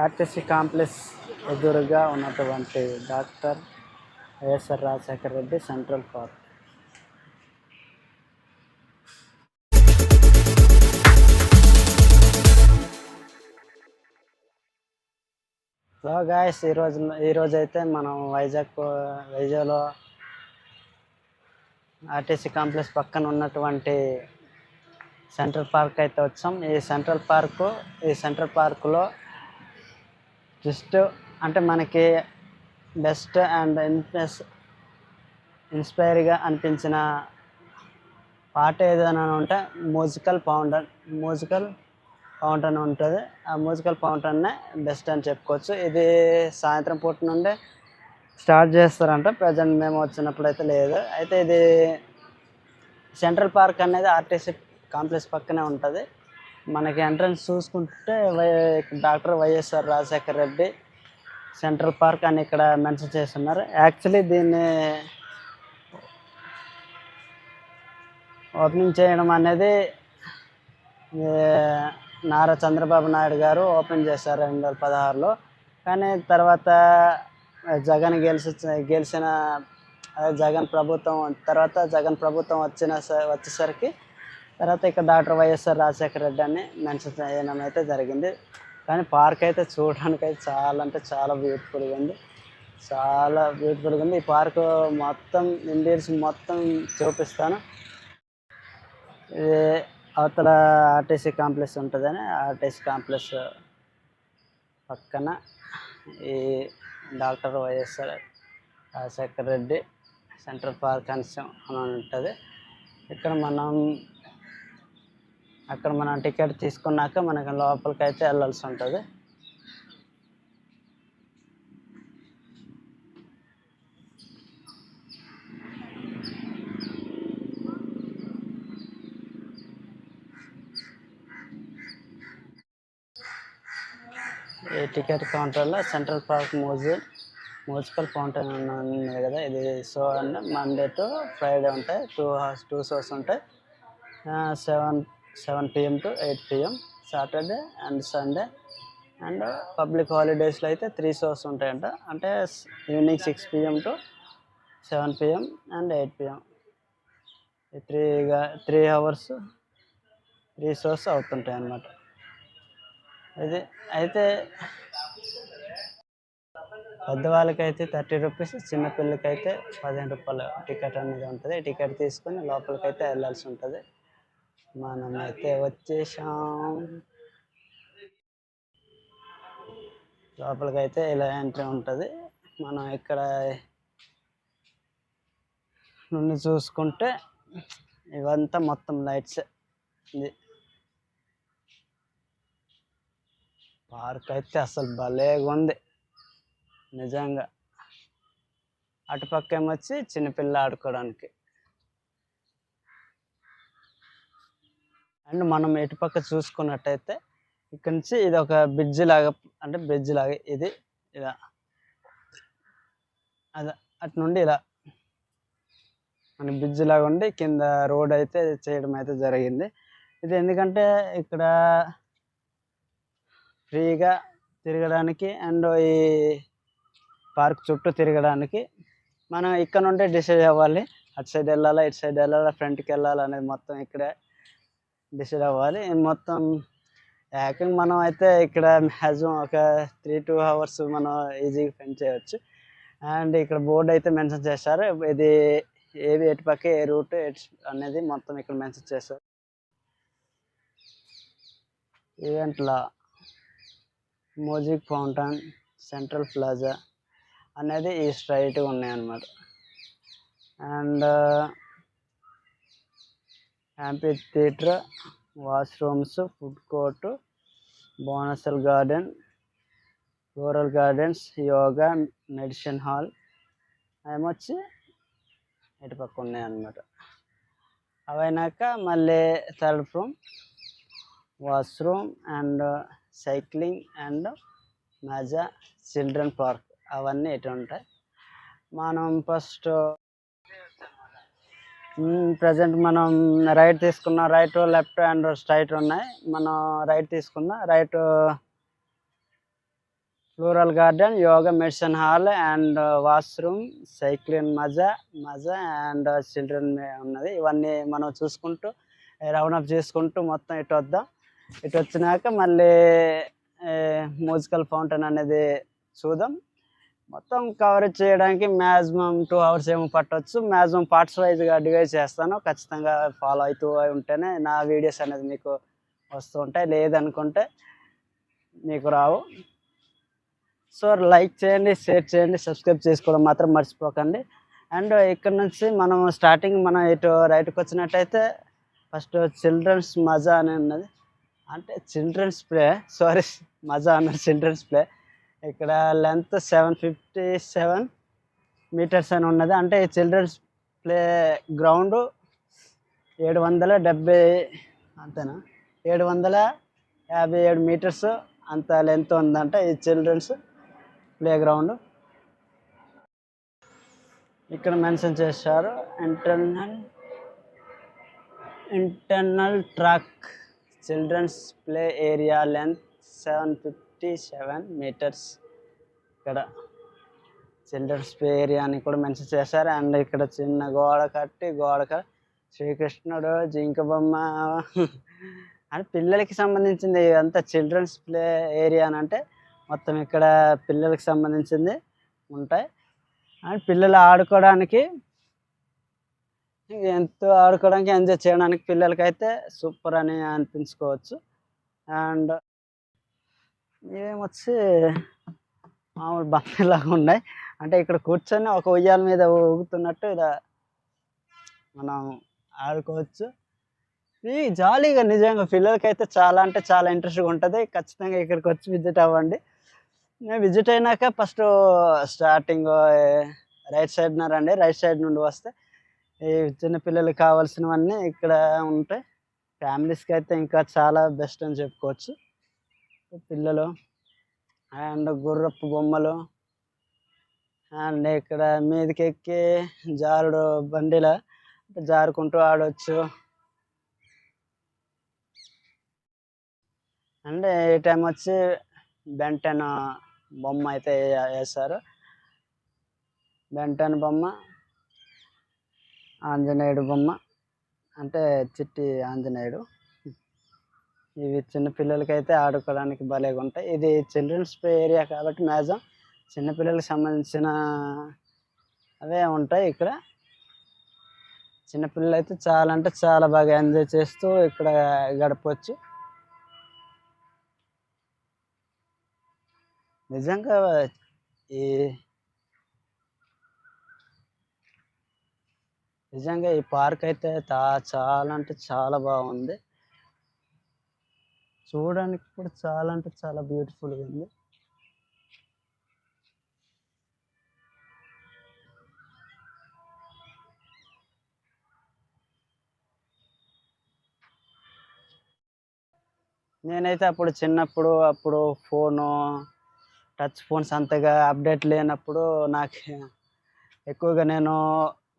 RTC complex ఎదురుగా ఉన్నటువంటి doctor YSR Rajasekhara Reddy central park. So guys ఈరోజు ఈరోజు అయితే మనం వైజాగ్ వైజాగ్లో ఆర్టీసీ కాంప్లెక్స్ పక్కన ఉన్నటువంటి సెంట్రల్ పార్క్ అయితే వచ్చాం. ఈ సెంట్రల్ పార్కు ఈ సెంట్రల్ పార్కులో జస్ట్ అంటే మనకి బెస్ట్ అండ్ ఇన్స్పెస్ ఇన్స్పైర్గా అనిపించిన పాట ఏదైనా ఉంటే మ్యూజికల్ ఫౌంటైన్ మ్యూజికల్ అని ఉంటుంది. ఆ మ్యూజికల్ ఫౌంటన్నే బెస్ట్ అని చెప్పుకోవచ్చు. ఇది సాయంత్రం పూట నుండి స్టార్ట్ చేస్తారంట. ప్రజెంట్ మేము వచ్చినప్పుడు అయితే లేదు. అయితే ఇది సెంట్రల్ పార్క్ అనేది ఆర్టీసీ కాంప్లెక్స్ పక్కనే ఉంటుంది. మనకి ఎంట్రన్స్ చూసుకుంటే Y doctor YSR Rajasekhara Reddy central park అని ఇక్కడ మెన్షన్ చేస్తున్నారు. యాక్చువల్లీ దీన్ని ఓపెనింగ్ చేయడం అనేది నారా చంద్రబాబు నాయుడు గారు ఓపెన్ చేశారు రెండు వేల పదహారులో. కానీ తర్వాత జగన్ గెలిచి గెలిచిన జగన్ ప్రభుత్వం తర్వాత జగన్ ప్రభుత్వం వచ్చిన స- వచ్చేసరికి తర్వాత ఇక్కడ డాక్టర్ వైఎస్ఆర్ రాజశేఖర రెడ్డి అని మెన్షన్ చేయడం అయితే జరిగింది. కానీ పార్క్ అయితే చూడడానికి అయితే చాలా అంటే చాలా బ్యూటిఫుల్గా ఉంది. చాలా బ్యూటిఫుల్గా ఉంది. ఈ పార్క్ మొత్తం ఇండియన్స్ మొత్తం చూపిస్తాను. ఇది అవతల ఆర్టీసీ కాంప్లెక్స్ ఉంటుందని ఆర్టీసీ కాంప్లెక్స్ పక్కన ఈ doctor YSR Rajasekhara Reddy central park అని అని ఉంటుంది. ఇక్కడ మనం అక్కడ మనం టికెట్ తీసుకున్నాక మనకి లోపలికి అయితే వెళ్ళాల్సి ఉంటుంది. ఈ టికెట్ కౌంటర్లో central park museum musical fountain ఉంది కదా ఇది show and Monday to Friday ఉంటాయి. టూ హార్స్ టూ షోస్ ఉంటాయి. Seven seven PM to eight PM Saturday and Sunday and public హాలిడేస్లో అయితే త్రీ షోస్ ఉంటాయంట. అంటే evening six PM to seven PM and eight PM ఈ త్రీగా three hours three shows అవుతుంటాయి అన్నమాట ఇది అయితే పెద్దవాళ్ళకైతే థర్టీ రూపీస్ చిన్నపిల్లకైతే పదిహేను రూపాయలు టికెట్ అనేది ఉంటుంది. టికెట్ తీసుకొని లోపలికైతే వెళ్ళాల్సి ఉంటుంది. మనమైతే వచ్చేసాం లోపలికైతే ఇలా ఎంట్రీ ఉంటుంది. మనం ఇక్కడ నుండి చూసుకుంటే ఇవంతా మొత్తం లైట్స్ ఇది. పార్క్ అయితే అసలు భలేగా ఉంది నిజంగా. అటుపక్క ఏమొచ్చి చిన్నపిల్ల ఆడుకోవడానికి. అండ్ మనం ఎటుపక్క చూసుకున్నట్టయితే ఇక్కడ నుంచి ఇది ఒక బ్రిడ్జ్ లాగా అంటే బ్రిడ్జ్ లాగా ఇది ఇలా. అదే అటు నుండి ఇలా. మన బ్రిడ్జ్ లాగా ఉండి కింద రోడ్ అయితే చేయడం అయితే జరిగింది. ఇది ఎందుకంటే ఇక్కడ ఫ్రీగా తిరగడానికి అండ్ ఈ పార్క్ చుట్టూ తిరగడానికి మనం ఇక్కడ నుండి డిసైడ్ అవ్వాలి. అటు సైడ్ వెళ్ళాలా ఇటు సైడ్ వెళ్ళాలా ఫ్రంట్కి వెళ్ళాలా అనేది మొత్తం ఇక్కడే డిసైడ్ అవ్వాలి. మొత్తం ఏకంగా మనం అయితే ఇక్కడ మ్యాక్సిమం ఒక త్రీ టూ అవర్స్ మనం ఈజీగా స్పెండ్ చేయవచ్చు అండ్ ఇక్కడ బోర్డు అయితే మెన్షన్ చేశారు. ఇది ఏవి ఎటు పక్క ఏ రూట్ అనేది మొత్తం ఇక్కడ మెన్షన్ చేశారు. ఈవెంట్లా మ్యూజిక్ ఫౌంటైన్ సెంట్రల్ ప్లాజా అనేది ఈ స్ట్రైట్గా ఉన్నాయన్నమాట. And amphitheatre washrooms food court బోనసల్ garden rural gardens yoga medicine hall ఏమొచ్చి ఇటుపక్క ఉన్నాయన్నమాట. అవైనాక మళ్ళీ third room washroom and cycling and మజా చిల్డ్రన్ పార్క్ అవన్నీ ఇటు ఉంటాయి. మనం ఫస్ట్ ప్రజెంట్ మనం రైట్ తీసుకున్న రైట్ లెఫ్ట్ అండ్ స్ట్రైట్ ఉన్నాయి. మనం రైట్ తీసుకుందాం right floral garden yoga medicine hall and washroom cycling మజా మజా అండ్ చిల్డ్రన్ ఉన్నది. ఇవన్నీ మనం చూసుకుంటూ రౌండ్ అప్ చేసుకుంటూ మొత్తం ఇటు వద్దాం. ఇటు వచ్చినాక మళ్ళీ మ్యూజికల్ ఫౌంటైన్ అనేది చూద్దాం. మొత్తం కవరేజ్ చేయడానికి మ్యాక్సిమం టూ అవర్స్ ఏమో పట్టవచ్చు మ్యాక్సిమం పార్ట్స్ వైజ్గా డివైడ్ చేస్తాను. ఖచ్చితంగా ఫాలో అవుతూ ఉంటేనే నా వీడియోస్ అనేది మీకు వస్తూ ఉంటాయి. లేదనుకుంటే మీకు రావు. సో లైక్ చేయండి షేర్ చేయండి సబ్స్క్రైబ్ చేసుకోవడం మాత్రం మర్చిపోకండి. అండ్ ఇక్కడ నుంచి మనం స్టార్టింగ్ మనం ఇటు రైట్కి వచ్చినట్టయితే ఫస్ట్ చిల్డ్రన్స్ మజా అని ఉన్నది. అంటే చిల్డ్రన్స్ ప్లే సారీ మజా అన్నది చిల్డ్రన్స్ ప్లే ఇక్కడ length seven fifty seven metres అని ఉన్నది. అంటే ఈ చిల్డ్రన్స్ ప్లే గ్రౌండ్ ఏడు వందల డెబ్బై అంతేనా? ఏడు వందల యాభై ఏడు మీటర్స్ అంత లెంత్ ఉందంటే ఈ చిల్డ్రన్స్ ప్లే గ్రౌండ్. ఇక్కడ మెన్షన్ చేశారు internal internal track children's play area length seven fifty fifty seven metres ఇక్కడ. చిల్డ్రన్స్ ప్లే ఏరియా అని కూడా మెన్షన్ చేశారు. అండ్ ఇక్కడ చిన్న గోడ కట్టి గోడ శ్రీకృష్ణుడు జింక బొమ్మ అండ్ పిల్లలకి సంబంధించింది అంతా చిల్డ్రన్స్ ప్లే ఏరియా అని అంటే మొత్తం ఇక్కడ పిల్లలకి సంబంధించింది ఉంటాయి. అండ్ పిల్లలు ఆడుకోవడానికి ఎంతో ఆడుకోవడానికి ఎంజాయ్ చేయడానికి పిల్లలకైతే సూపర్ అని అనిపించుకోవచ్చు. అండ్ ఇవేమొచ్చి మామూలు బంతిలాగా ఉన్నాయి. అంటే ఇక్కడ కూర్చొని ఒక ఉయ్యాల మీద ఊగుతున్నట్టు ఇలా మనం ఆడుకోవచ్చు. ఇది జాలీగా నిజంగా పిల్లలకైతే చాలా అంటే చాలా ఇంట్రెస్ట్గా ఉంటుంది. ఖచ్చితంగా ఇక్కడికి వచ్చి విజిట్ అవ్వండి. నేను విజిట్ అయినాక ఫస్ట్ స్టార్టింగ్ రైట్ సైడ్న రండి. రైట్ సైడ్ నుండి వస్తే ఈ చిన్నపిల్లలకి కావాల్సినవన్నీ ఇక్కడ ఉంటాయి ఫ్యామిలీస్కి అయితే ఇంకా చాలా బెస్ట్ అని చెప్పుకోవచ్చు. పిల్లలు అండ్ గుర్రపు బొమ్మలు అండ్ ఇక్కడ మీదకి ఎక్కి జారుడు బండిలా జారుకుంటూ ఆడవచ్చు అండ్ ఈ టైం వచ్చి బెంటన్ బొమ్మ అయితే వేశారు. బెంటన్ బొమ్మ ఆంజనేయుడు బొమ్మ అంటే చిట్టి ఆంజనేయుడు. ఇవి చిన్నపిల్లలకి అయితే ఆడుకోవడానికి భలేగా ఉంటాయి ఇది చిల్డ్రన్స్ ప్లే ఏరియా కాబట్టి మ్యాక్సిమం చిన్నపిల్లలకు సంబంధించిన అవే ఉంటాయి ఇక్కడ. చిన్నపిల్లలు అయితే చాలా అంటే చాలా బాగా ఎంజాయ్ చేస్తూ ఇక్కడ గడపవచ్చు నిజంగా ఈ నిజంగా ఈ పార్క్ అయితే చాలా అంటే చాలా బాగుంది. చూడడానికి కూడా చాలా అంటే చాలా బ్యూటిఫుల్గా ఉంది. నేనైతే అప్పుడు చిన్నప్పుడు అప్పుడు ఫోను టచ్ ఫోన్స్ అంతగా అప్డేట్ లేనప్పుడు నాకు ఎక్కువగా నేను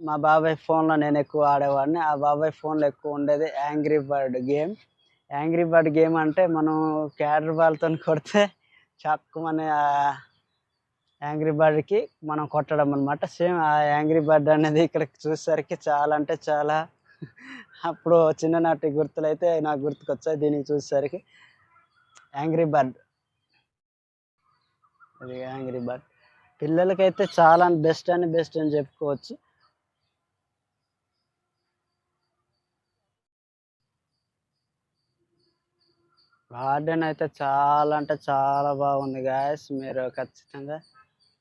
మా బాబాయ్ ఫోన్లో నేను ఎక్కువ ఆడేవాడిని. ఆ బాబాయ్ ఫోన్లో ఎక్కువ ఉండేది angry bird game angry bird game అంటే మనం క్యాడర్ బాల్తో కొడితే చాక్కుమని మన యాంగ్రీ బర్డ్కి మనం కొట్టడం అనమాట సేమ్ ఆ యాంగ్రీ బర్డ్ అనేది ఇక్కడ చూసేసరికి చాలా అంటే చాలా అప్పుడు చిన్ననాటి గుర్తులు అయితే నాకు గుర్తుకొచ్చాయి దీనికి చూసేసరికి. యాంగ్రీ బర్డ్ ఇది యాంగ్రీ బర్డ్ పిల్లలకైతే చాలా బెస్ట్ అని బెస్ట్ అని చెప్పుకోవచ్చు. గార్డెన్ అయితే చాలా అంటే చాలా బాగుంది గాయస్. మీరు ఖచ్చితంగా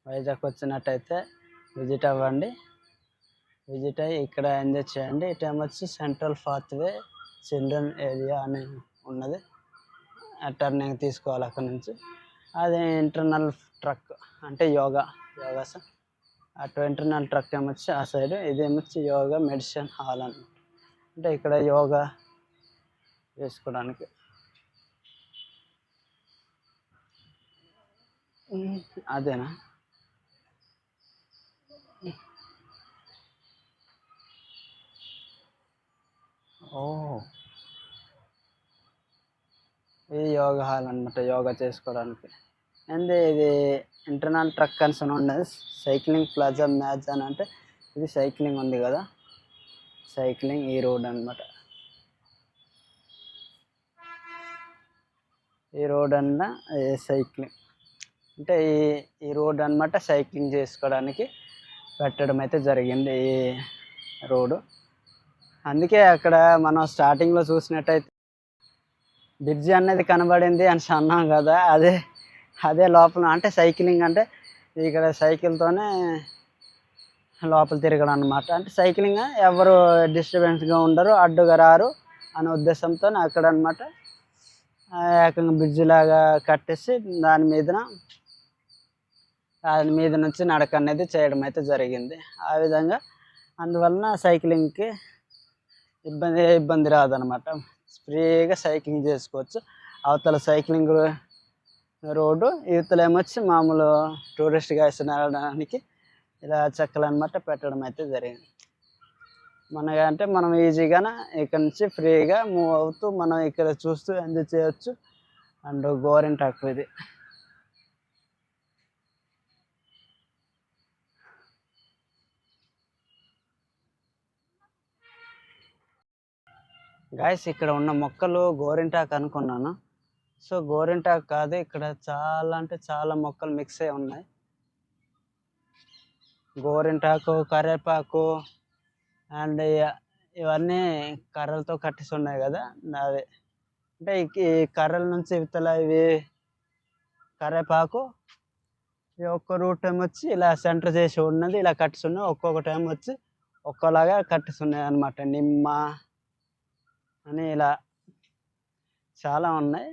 వైజాగ్ వచ్చినట్టయితే విజిట్ అవ్వండి. విజిట్ అయ్యి ఇక్కడ ఎంజాయ్ చేయండి. ఈ వచ్చి సెంట్రల్ వే చిల్డ్రన్ ఏరియా అని ఉన్నది. టర్నింగ్ తీసుకోవాలి అక్కడ నుంచి. అది ఇంటర్నల్ ట్రక్ అంటే యోగా యోగాస అటు ఇంటర్నల్ ట్రక్ ఏమొచ్చి ఆ సైడ్ ఇదేమొచ్చి యోగా మెడిసిన్ హాల్ అని అంటే ఇక్కడ యోగా చేసుకోవడానికి అదేనా? ఓ. ఇది యోగా హాల్ అన్నమాట యోగా చేసుకోవడానికి. అండ్ ఇది ఇంటర్నల్ ట్రక్ అని ఉన్నది సైక్లింగ్ ప్లాజా మ్యాచ్ అని అంటే ఇది సైక్లింగ్ ఉంది కదా? సైక్లింగ్ ఈ రోడ్ అన్నమాట. ఈ రోడ్ అన్న సైక్లింగ్. అంటే ఈ ఈ రోడ్ అన్నమాట సైక్లింగ్ చేసుకోవడానికి పెట్టడం అయితే జరిగింది ఈ రోడ్డు అందుకే అక్కడ మనం స్టార్టింగ్లో చూసినట్టయితే బ్రిడ్జి అనేది కనబడింది అని అన్నాం కదా. అదే అదే లోపల అంటే సైక్లింగ్ అంటే ఇక్కడ సైకిల్తోనే లోపల తిరగడం అనమాట అంటే సైక్లింగ్ ఎవరు డిస్టర్బెన్స్గా ఉండరు అడ్డుగా రారు అనే ఉద్దేశంతో అక్కడ అనమాట ఏకంగా బ్రిడ్జ్ లాగా కట్టేసి దాని మీదన దాని మీద నుంచి నడక అనేది చేయడం అయితే జరిగింది. ఆ విధంగా అందువలన సైక్లింగ్కి ఇబ్బంది ఇబ్బంది రాదనమాట ఫ్రీగా సైక్లింగ్ చేసుకోవచ్చు. అవతల సైక్లింగ్ రోడ్డు యువతలు ఏమొచ్చి మామూలు టూరిస్ట్ గైడ్స్ నడవడానికి ఇలా చెక్కలు అనమాట పెట్టడం అయితే జరిగింది. మన అంటే మనం ఈజీగా ఇక్కడ నుంచి ఫ్రీగా మూవ్ అవుతూ మనం ఇక్కడ చూస్తూ ఎంజాయ్ చేయొచ్చు. అండ్ గోరింటాకు ఇది. గాయస్ ఇక్కడ ఉన్న మొక్కలు గోరింటాకు అనుకున్నాను. సో గోరింటాకు కాదు ఇక్కడ చాలా అంటే చాలా మొక్కలు మిక్స్ అయి ఉన్నాయి. గోరింటాకు కరివేపాకు అండ్ ఇవన్నీ కర్రలతో కట్టేసి ఉన్నాయి కదా అవి. అంటే ఈ- కర్రల నుంచి ఇవతల ఇవి కరివేపాకు ఈ ఒక్క రూట్ టైం వచ్చి ఇలా సెంటర్ చేసి ఉన్నది ఇలా కట్టిస్తున్నాయి ఉన్నాయి. ఒక్కొక్క టైం వచ్చి ఒక్కోలాగా కట్టేసి అనమాట నిమ్మ అని ఇలా చాలా ఉన్నాయి.